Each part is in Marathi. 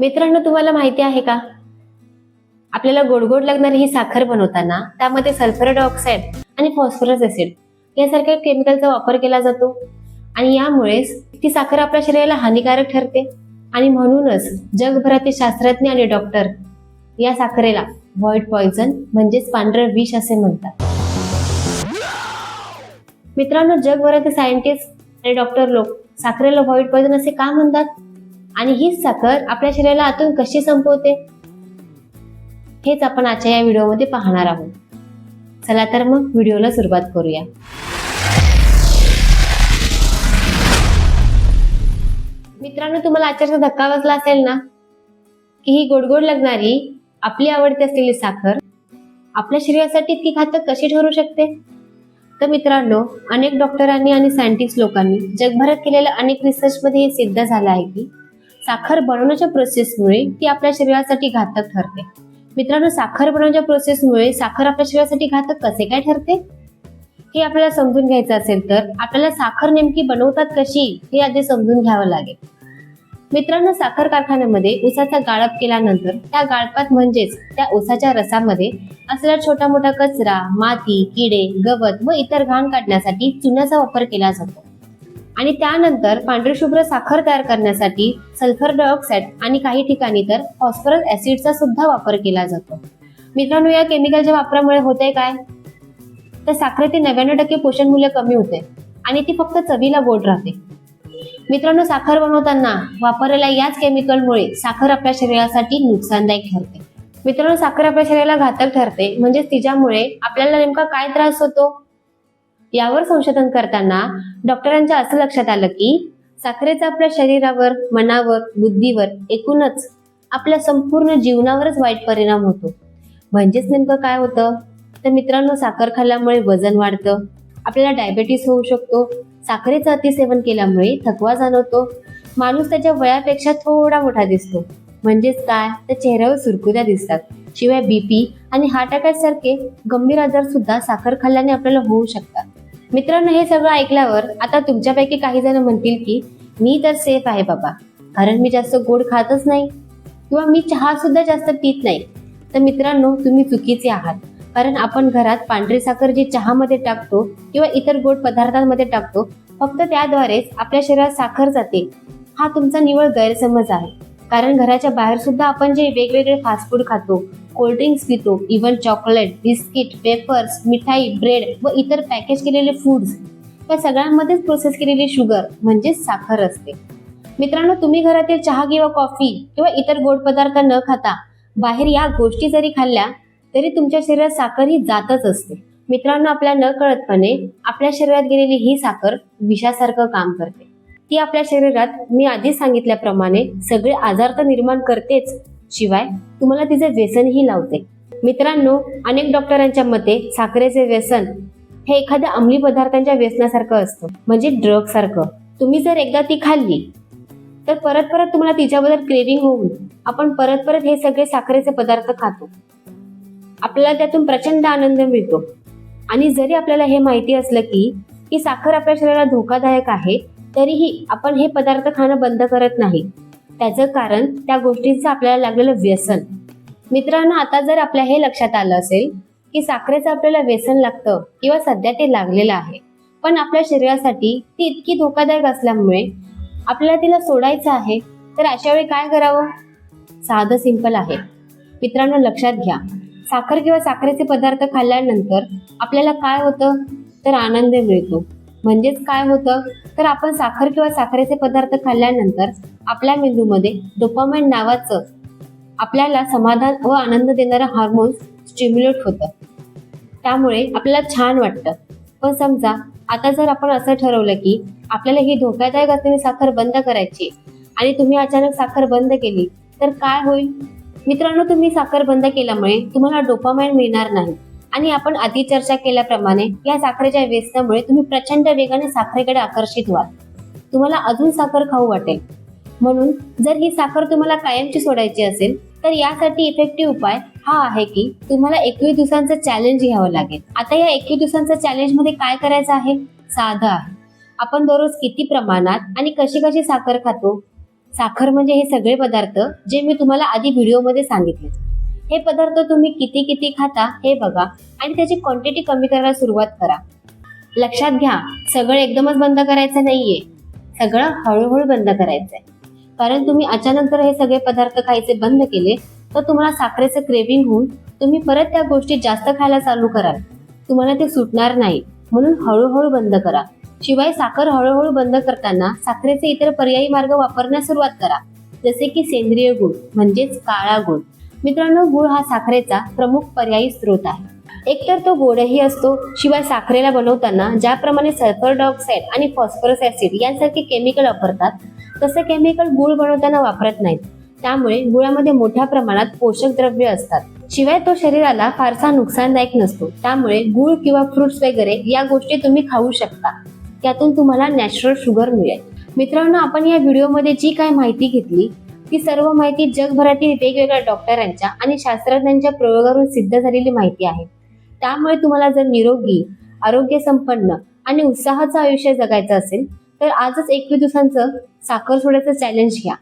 मित्रांनो तुम्हाला माहिती आहे का? आपल्याला गोड गोड लागणारी ही साखर बनवताना त्यामध्ये सल्फर डायऑक्साईड आणि फॉस्फरस ऍसिड यासारख्या केमिकलचा वापर केला जातो. आणि यामुळेच ती साखर आपल्या शरीराला हानिकारक ठरते. आणि म्हणूनच जगभरातील शास्त्रज्ञ आणि डॉक्टर या साखरेला व्हाईट पॉइझन म्हणजेच पांढरं विष असे म्हणतात. मित्रांनो जगभरातील सायंटिस्ट आणि डॉक्टर लोक साखरेला व्हाईट पॉइझन असे का म्हणतात? आणि हीच साखर आपल्या शरीराला आतून कशी संपवते? हेच आपण आजच्या या व्हिडिओमध्ये पाहणार आहोत. चला तर मग व्हिडिओला सुरुवात करूया. मित्रांनो तुम्हाला आचारचा धक्का बसला असेल ना? की ही गोड गोड लागणारी आपली आवडती असलेली साखर आपल्या शरीरासाठी इतकी घातक कशी ठरू शकते? तर मित्रांनो अनेक डॉक्टरांनी आणि सायंटिस्ट लोकांनी जगभरात केलेल्या अनेक रिसर्चमध्ये हे सिद्ध झालं आहे की साखर बनवण्याच्या प्रोसेसमुळे ती आपल्या शरीरासाठी घातक ठरते. मित्रांनो साखर बनवण्याच्या प्रोसेसमुळे साखर आपल्या शरीरासाठी घातक कसे काय ठरते? हे आपल्याला समजून घ्यायचं असेल तर आपल्याला साखर नेमकी बनवतात कशी हे आधी समजून घ्यावं लागेल. मित्रांनो साखर कारखान्यामध्ये ऊसाचा गाळप केल्यानंतर त्या गाळपात म्हणजेच त्या ऊसाच्या रसामध्ये असलेला छोटा मोठा कचरा माती किडे गवत व इतर घाण काढण्यासाठी चुन्याचा वापर केला जातो. आणि त्यानंतर पांढरीशुभ्र साखर तयार करण्यासाठी सल्फर डायऑक्साईड आणि काही ठिकाणी तर फॉस्फरस ऍसिडचा सुद्धा वापर केला जातो. मित्रांनो या केमिकलच्या वापरामुळे होते काय? तर साखरेतील नव्याण्णव टक्के पोषण मूल्य कमी होते आणि ती फक्त चवीला गोड राहते. मित्रांनो साखर बनवताना वापरलेल्या याच केमिकलमुळे साखर आपल्या शरीरासाठी नुकसानदायक ठरते. मित्रांनो साखर आपल्या शरीराला घातक ठरते म्हणजे तिच्यामुळे आपल्याला नेमका काय त्रास होतो? यावर संशोधन करताना डॉक्टरांच्या असं लक्षात आलं की साखरेचा आपल्या शरीरावर मनावर बुद्धीवर एकूणच आपल्या संपूर्ण जीवनावरच वाईट परिणाम होतो. म्हणजेच नेमकं काय होतं? तर मित्रांनो साखर खाल्ल्यामुळे वजन वाढतं आपल्याला डायबेटीस होऊ शकतो साखरेचं अतिसेवन केल्यामुळे थकवा जाणवतो माणूस त्याच्या वयापेक्षा थोडा मोठा दिसतो. म्हणजेच काय? तर चेहऱ्यावर सुरकुत्या दिसतात शिवाय बीपी आणि हार्ट अटॅक सारखे गंभीर आजार सुद्धा साखर खाल्ल्याने आपल्याला होऊ शकतात. मित्रांनो हे सगळं ऐकल्यावर आता तुमच्यापैकी काही जण म्हणतील की मी तर सेफ आहे बाबा. कारण मी जास्त गोड खातच नाही. किंवा मी चहा सुद्धा जास्त पित नाही. तर मित्रांनो तुम्ही चुकीचे आहात. कारण आपण घरात पांढरी साखर जी चहामध्ये टाकतो किंवा इतर गोड पदार्थांमध्ये टाकतो फक्त त्याद्वारेच आपल्या शरीरात साखर जाते. हा तुमचा निवळ गैरसमज आहे. कारण घराच्या बाहेर सुद्धा आपण जे वेगवेगळे फास्ट फूड खातो कोल्ड्रिंक्स पितो इव्हन चॉकलेट बिस्किट वेफर्स मिठाई ब्रेड व इतर पॅकेज केलेले फूड्स या सगळ्यांमध्येच प्रोसेस केलेली शुगर म्हणजेच साखर असते. मित्रांनो तुम्ही घरातील चहा किंवा कॉफी किंवा इतर गोड पदार्थ न खाता बाहेर या गोष्टी जरी खाल्ल्या तरी तुमच्या शरीरात साखर ही जातच असते. मित्रांनो आपल्या न कळतपणे आपल्या शरीरात गेलेली ही साखर विषासारखं काम करते. ती आपल्या शरीरात मी आधी सांगितल्याप्रमाणे सगळे आजार तर निर्माण करतेच. शिवाय तुम्हाला तिचे व्यसनही लावते. मित्रांनो अनेक डॉक्टरांच्या मते साखरेचे व्यसन हे एखाद्या अंमली पदार्थांच्या व्यसनासारखं असतं. म्हणजे ड्रग सारखं. तुम्ही जर एकदा ती खाल्ली तर परत परत तुम्हाला तिच्याबद्दल क्रेविंग होऊन आपण परत परत हे सगळे साखरेचे पदार्थ खातो. आपल्याला त्यातून प्रचंड आनंद मिळतो. आणि जरी आपल्याला हे माहिती असलं की ही साखर आपल्या शरीराला धोकादायक आहे तरीही आपण हे पदार्थ खाणं बंद करत नाही. त्याचं कारण त्या गोष्टींचं आपल्याला लागलेलं व्यसन. मित्रांनो आता जर आपल्या हे लक्षात आलं असेल की साखरेचं आपल्याला व्यसन लागतं किंवा सध्या ते लागलेलं आहे पण आपल्या शरीरासाठी ती इतकी धोकादायक असल्यामुळे आपल्याला तिला सोडायचं आहे तर अशा वेळी काय करावं? साधं सिंपल आहे. मित्रांनो लक्षात घ्या. साखर किंवा साखरेचे पदार्थ खाल्ल्यानंतर आपल्याला काय होतं? तर आनंद मिळतो. म्हणजेच काय होतं? तर आपण साखर किंवा साखरेचे पदार्थ खाल्ल्यानंतर आपल्या मेंदूमध्ये डोपामाइन नावाचं आपल्याला समाधान व आनंद देणारं हार्मोन्स स्टिम्युलेट होतं. त्यामुळे आपल्याला छान वाटतं. पण समजा आता जर आपण असं ठरवलं की आपल्याला ही धोकादायक असलेली साखर बंद करायची आणि तुम्ही अचानक साखर बंद केली तर काय होईल? मित्रांनो तुम्ही साखर बंद केल्यामुळे तुम्हाला डोपामाइन मिळणार नाही. आणि आपण आधी चर्चा केल्याप्रमाणे या साखरेच्या व्यसनामुळे तुम्ही प्रचंड वेगाने साखरेकडे आकर्षित व्हाल. तुम्हाला अजून साखर खाऊ वाटेल. म्हणून जर ही साखर तुम्हाला कायमची सोडायची असेल तर यासाठी इफेक्टिव्ह उपाय हा आहे की तुम्हाला एकवीस दिवसांचं चॅलेंज घ्यावं लागेल. आता या एकवीस दिवसांचं चॅलेंजमध्ये काय करायचं आहे? साधं आहे. आपण दररोज किती प्रमाणात आणि कशी कशी साखर खातो? साखर म्हणजे हे सगळे पदार्थ जे मी तुम्हाला आधी व्हिडिओमध्ये सांगितले. हे पदार्थ तुम्ही किती किती खाता हे बघा आणि त्याची क्वांटिटी कमी करायला सुरुवात करा. लक्षात घ्या सगळं एकदमच बंद करायचं नाहीये. सगळं हळूहळू बंद करायचंय. कारण तुम्ही अचानक जर हे सगळे पदार्थ खायचे बंद केले तर तुम्हाला साखरेचं क्रेविंग होऊन तुम्ही परत त्या गोष्टी जास्त खायला चालू कराल. तुम्हाला ते सुटणार नाही. म्हणून हळूहळू बंद करा. शिवाय साखर हळूहळू बंद करताना साखरेचे इतर पर्यायी मार्ग वापरण्यास सुरुवात करा. जसे की सेंद्रिय गुळ म्हणजेच काळा गुळ. मित्रांनो गुळ हा साखरेचा प्रमुख पर्यायी स्रोत आहे. एकतर तो गोडही असतो शिवाय साखरेला बनवताना ज्याप्रमाणे सल्फर डायऑक्साईड आणि फॉस्फरस ऍसिड यांसारखे केमिकल वापरतात तसे केमिकल गुळ बनवताना वापरत नाहीत. त्यामुळे गुळामध्ये मोठ्या प्रमाणात पोषक द्रव्य असतात. शिवाय तो शरीराला फारसा नुकसानदायक नसतो. त्यामुळे गुळ किंवा फ्रुट्स वगैरे या गोष्टी तुम्ही खाऊ शकता. त्यातून तुम्हाला नॅचरल शुगर मिळेल. मित्रांनो आपण या व्हिडिओमध्ये जी काय माहिती घेतली ही सर्व माहिती जगभरातील वेगवेगळ्या डॉक्टरांच्या आणि शास्त्रज्ञांच्या प्रयोगावरून सिद्ध झालेली माहिती आहे. त्यामुळे तुम्हाला जर निरोगी आरोग्य संपन्न आणि उत्साहाचं आयुष्य जगायचं असेल तर आजच एकवीस दिवसांचं साखर सोड्याचं चॅलेंज घ्या.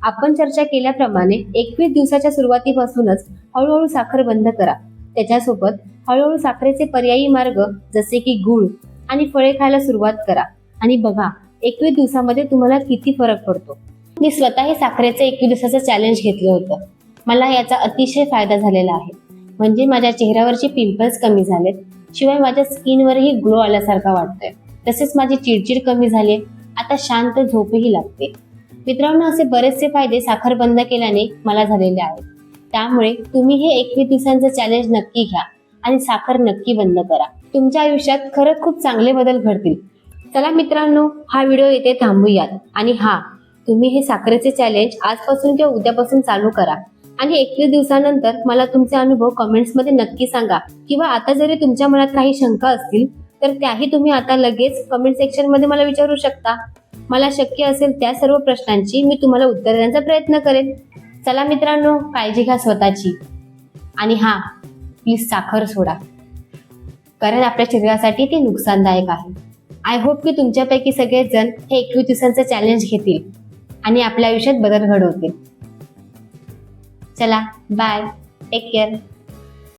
आपण चर्चा केल्याप्रमाणे एकवीस दिवसाच्या सुरुवातीपासूनच हळूहळू साखर बंद करा. त्याच्यासोबत हळूहळू साखरेचे पर्यायी मार्ग जसे की गुळ आणि फळे खायला सुरुवात करा. आणि बघा एकवीस दिवसामध्ये तुम्हाला किती फरक पडतो. मी स्वतःही साखरेचं एक दिवसाचं चॅलेंज घेतलं होतं. मला याचा अतिशय फायदा झालेला आहे. म्हणजे माझ्या चेहऱ्यावरचे पिंपल्स कमी झालेत. शिवाय माझ्या स्किनवरही ग्लो आल्यासारखा वाटतोय. तसेच माझी चिडचिड कमी झाली आता शांत झोपही लागते. मित्रांनो असे बरेचसे फायदे साखर बंद केल्याने मला झालेले आहेत. त्यामुळे तुम्ही हे एकवीस दिवसांचं चॅलेंज नक्की घ्या आणि साखर नक्की बंद करा. तुमच्या आयुष्यात खरंच खूप चांगले बदल घडतील. चला मित्रांनो हा व्हिडिओ येथे थांबूयात. आणि हा तुम्ही हे साखरेचे चॅलेंज आजपासून किंवा उद्यापासून चालू करा. आणि एकवीस दिवसानंतर मला तुमचे अनुभव कमेंट्समध्ये नक्की सांगा. किंवा आता जरी तुमच्या मनात काही शंका असतील तर त्याही तुम्ही आता लगेच कमेंट सेक्शनमध्ये मला विचारू शकता. मला शक्य असेल त्या सर्व प्रश्नांची मी तुम्हाला उत्तर देण्याचा प्रयत्न करेन. चला मित्रांनो काळजी घ्या स्वतःची. आणि हा प्लीज साखर सोडा. कारण आपल्या शरीरासाठी ते नुकसानदायक आहे. आय होप की तुमच्यापैकी सगळेजण हे एकवीस दिवसांचं चॅलेंज घेतील. आणि आपल्या आयुष्यात बदल घडवतील. चला बाय टेक केअर